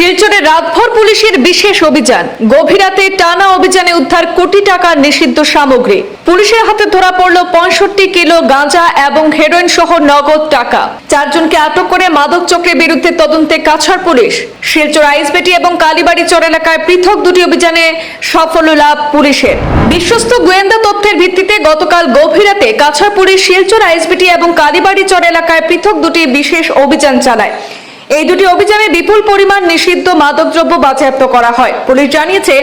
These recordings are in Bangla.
শিলচরে রাতভর পুলিশের বিশেষ অভিযান। গভীরাতে টানা অভিযানে উদ্ধার কোটি টাকার নিষিদ্ধ সামগ্রী। পুলিশের হাতে ধরা পড়ল পঁয়ষট্টি কিলো গাঁজা এবং হেরোইন সহ নগদ টাকা। চারজনকে আটক করে মাদক চক্রের বিরুদ্ধে তদন্তে কাছাড় পুলিশ। শিলচর আইসবেটি এবং কালীবাড়ি চর এলাকায় পৃথক দুটি অভিযানে সফল লাভ পুলিশের। বিশ্বস্ত গোয়েন্দা তথ্যের ভিত্তিতে গতকাল গভীরাতে কাছাড় পুলিশ শিলচর আইসবিটি এবং কালীবাড়ি চর এলাকায় পৃথক দুটি বিশেষ অভিযান চালায়। এই দুটি অভিযানে বিপুল পরিমাণ নিষিদ্ধ মাদকদ্রব্য বাজেয়াপ্ত করা হয়। পুলিশ জানিয়েছে,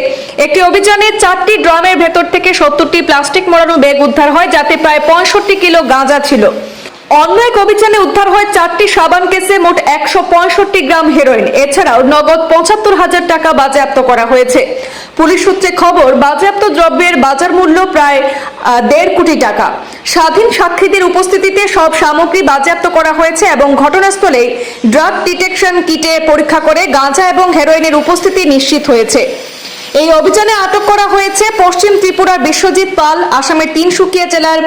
একটি অভিযানে চারটি ড্রামের ভেতর থেকে সত্তরটি প্লাস্টিক মোড়ানো ব্যাগ উদ্ধার হয়, যাতে প্রায় পঁয়ষট্টি কিলো গাঁজা ছিল। অন্য এক অভিযানে উদ্ধার হয় চারটি সাবান কেসে মোট একশো পঁয়ষট্টি গ্রাম হেরোইন। এছাড়াও নগদ পঁচাত্তর হাজার টাকা বাজেয়াপ্ত করা হয়েছে। পুলিশ সূত্রে খবর, বাজেয়াপ্ত দ্রব্যের বাজার মূল্য প্রায় দেড় কোটি টাকা। স্বাধীন সাক্ষীদের উপস্থিতিতে সব সামগ্রী বাজেয়াপ্ত করা হয়েছে এবং ঘটনাস্থলে ড্রাগ ডিটেকশন কিটে পরীক্ষা করে গাঁজা এবং হেরোইনের উপস্থিতি নিশ্চিত হয়েছে। এই অভিযানে আটক করা হয়েছে পশ্চিম ত্রিপুরার বিশ্বজিৎ পাল, আসামের তিনসুকিয়া জেলার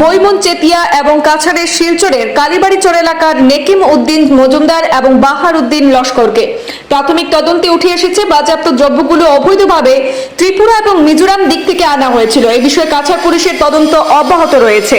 বৈমন চেতিয়া এবং কাছাড়ের শিলচরের কালীবাড়িচর এলাকার নেকিম উদ্দিন মজুমদার এবং বাহার উদ্দিন লস্করকে। প্রাথমিক তদন্তে উঠে এসেছে বাজেয়াপ্ত দ্রব্যগুলো অবৈধভাবে ত্রিপুরা এবং মিজোরাম দিক থেকে আনা হয়েছিল। এই বিষয়ে কাছাড় পুলিশের তদন্ত অব্যাহত রয়েছে।